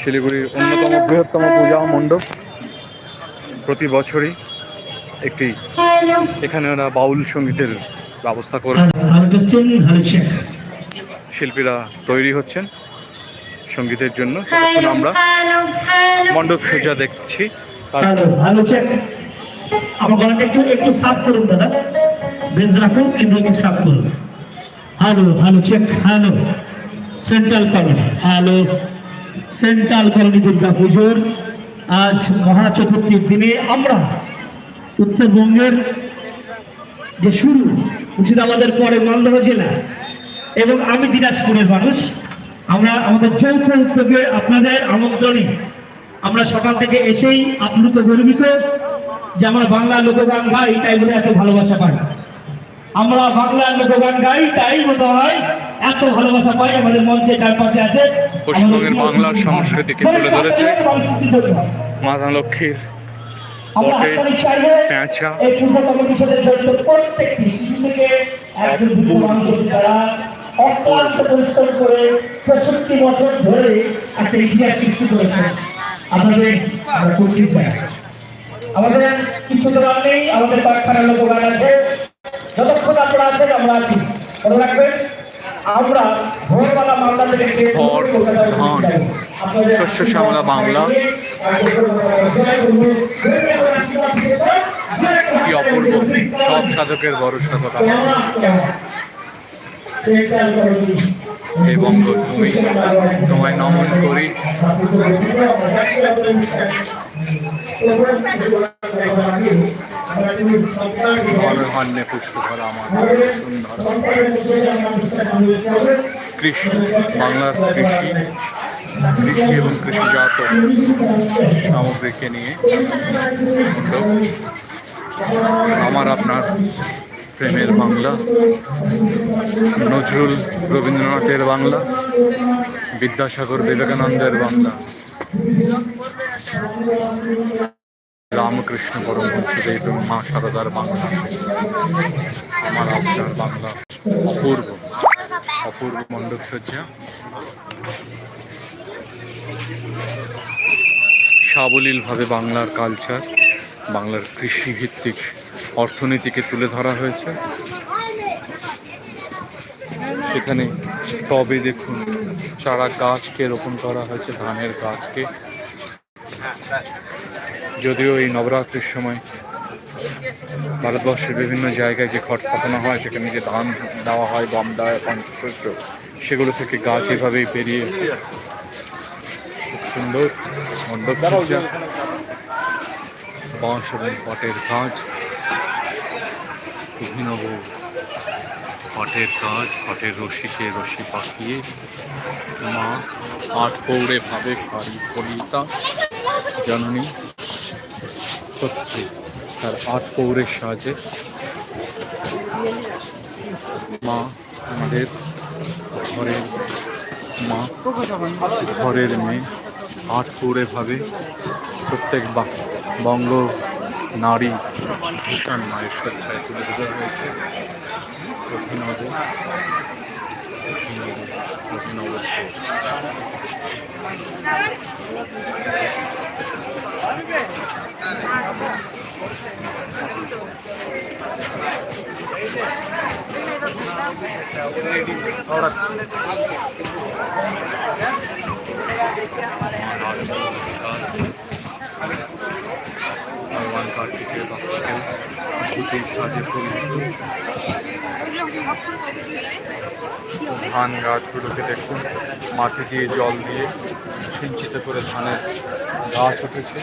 শিলিগুড়ির অন্যতম বৃহত্তম পূজা মণ্ডপ। প্রতি বছরই একটি এখানে ওরা বাউল সঙ্গীতের ব্যবস্থা করে. শিল্পীরা তৈরি হচ্ছেন সঙ্গীতের জন্য। আমরা মণ্ডপ সজ্জা দেখছি। একটু সাফ করুন সাফ করুন। Hello hello check hello central colony hello. Central colony Durga পুজোর আজ মহা চতুর্থীর দিনে আমরা উত্তরবঙ্গের যে শুরু, মুর্শিদাবাদের পরে মালদহ জেলা এবং আমি দিনাজপুরের মানুষ, আমরা আমাদের যৌথ উদ্যোগে আপনাদের আমন্ত্রণে আমরা সকাল থেকে এসেই আপ্লুত গর্বিত যে আমার বাংলা লোকগান, ভাই, তাই বলে এত ভালোবাসা পাই আমরা বাংলা লোকগান গাই তাই বোধ হয় এত ভালোবাসা পাই আমাদের মঞ্চে চার পাশে আছে পশ্চিমবঙ্গের বাংলার সংস্কৃতিকে তুলে ধরেছে। মাতা লক্ষ্মীর। পেঁচা। অক্লান্ত পরিশ্রম করে পঁয়ষট্টি বছর ধরে একটা ইতিহাস সৃষ্টি করেছে আমাদের কিছু দেওয়ার নেই আমাদের কারখানার লোক গান আছে যতক্ষণ আপনারা আছেন আমরা আছি। মনে রাখবেন আমরা ভোরবেলা মালদা থেকে শস্য শ্যামলা বাংলা। কি অপূর্ব। সব সাধকের ভরসা কথা এবং তুমি, তোমায় নমন করি। মনোহান্যে পুষ্প ভরা আমার। সুন্দর কৃষি, বাংলার কৃষি কৃষি এবং কৃষিজাত সামগ্রীকে নিয়ে আমার আপনার প্রেমের বাংলা, নজরুল রবীন্দ্রনাথের বাংলা, বিদ্যাসাগর বিবেকানন্দের বাংলা। রামকৃষ্ণ পরমহংসদেব এবং মা সারদার বাংলা আমার আপনার বাংলা অপূর্ব অপূর্ব মণ্ডপ সজ্জা। সাবলীলভাবে বাংলার কালচার, বাংলার কৃষিভিত্তিক অর্থনীতিকে তুলে ধরা হয়েছে। সেখানে টবে দেখুন চারা গাছকে রোপণ করা হয়েছে, ধানের গাছকে। যদিও এই নবরাত্রির সময় ভারতবর্ষের বিভিন্ন জায়গায় যে ঘট স্থাপনা হয়, সেখানে যে ধান দেওয়া হয়, গম দেওয়া হয় পঞ্চশস্য সেগুলো থেকে গাছ এভাবেই বেরিয়ে খুব সুন্দর মণ্ডপ সজ্জা, বাঁশ এবং পটের কাজ অভিনব পটের কাজ পটের রশিকে রশি পাকিয়ে, মা আট পৌড়ে ভাবে শাড়ি পরিতা জননী। সত্যি, তার আট পৌরের সাজে। মা আমাদের ঘরের মা, ঘরের মেয়ে, আট পৌরে ভাবে প্রত্যেক বঙ্গ নারী ভীষণ মায়ের স্বেচ্ছায় তুলে ধরা হয়েছে ভগবান কার্তিকের ভক্তকেও ভূতের সাজে ধান গাছগুলোকে দেখুন, মাটি দিয়ে জল দিয়ে সিঞ্চিত করে ধানের গাছ উঠেছে।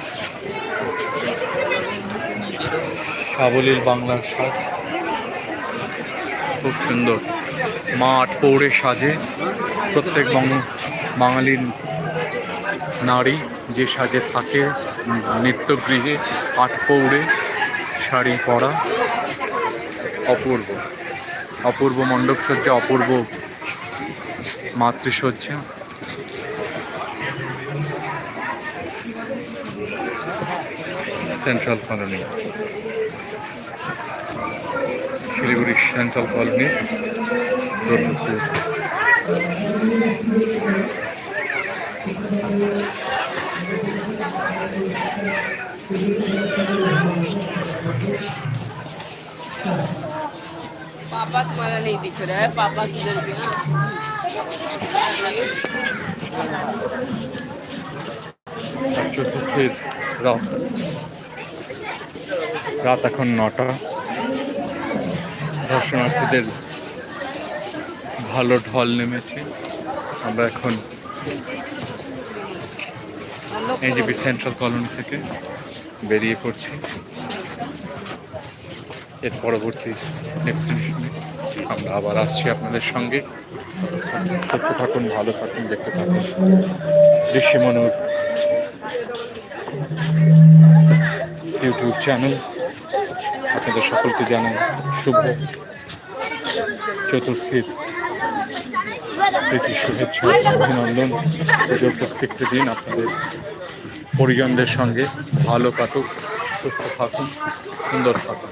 সাবলীল বাংলার সাজ। খুব সুন্দর মা আট পৌড়ে সাজে। প্রত্যেক বাঙালির নারী যে সাজে থাকে, নিত্যগৃহে আট পৌড়ে শাড়ি পরা। অপূর্ব। অপূর্ব মণ্ডপ সজ্জা অপূর্ব মাতৃসজ্জা। Central colony Siliguri central colony Durgapur पापा तुम्हारा नहीं दिख रहा है पापा किधर गया আর চতুর্থের রাত রাত এখন নটা দর্শনার্থীদের ভালো ঢল নেমেছে আমরা এখন এনজিপি সেন্ট্রাল কলোনি থেকে বেরিয়ে পড়ছি এর পরবর্তী ডেস্টিনেশনে আমরা আবার আসছি আপনাদের সঙ্গে। সুস্থ থাকুন, ভালো থাকুন, দেখতে থাকুন। দৃশ্যমনুর ইউটিউব চ্যানেল। আপনাদের সকলকে জানাই শুভ চতুর্থীর প্রীতি শুভেচ্ছা অভিনন্দন। পুজোর প্রত্যেকটি দিন আপনাদের পরিজনদের সঙ্গে ভালো কাটুক, সুস্থ থাকুন, সুন্দর থাকুন।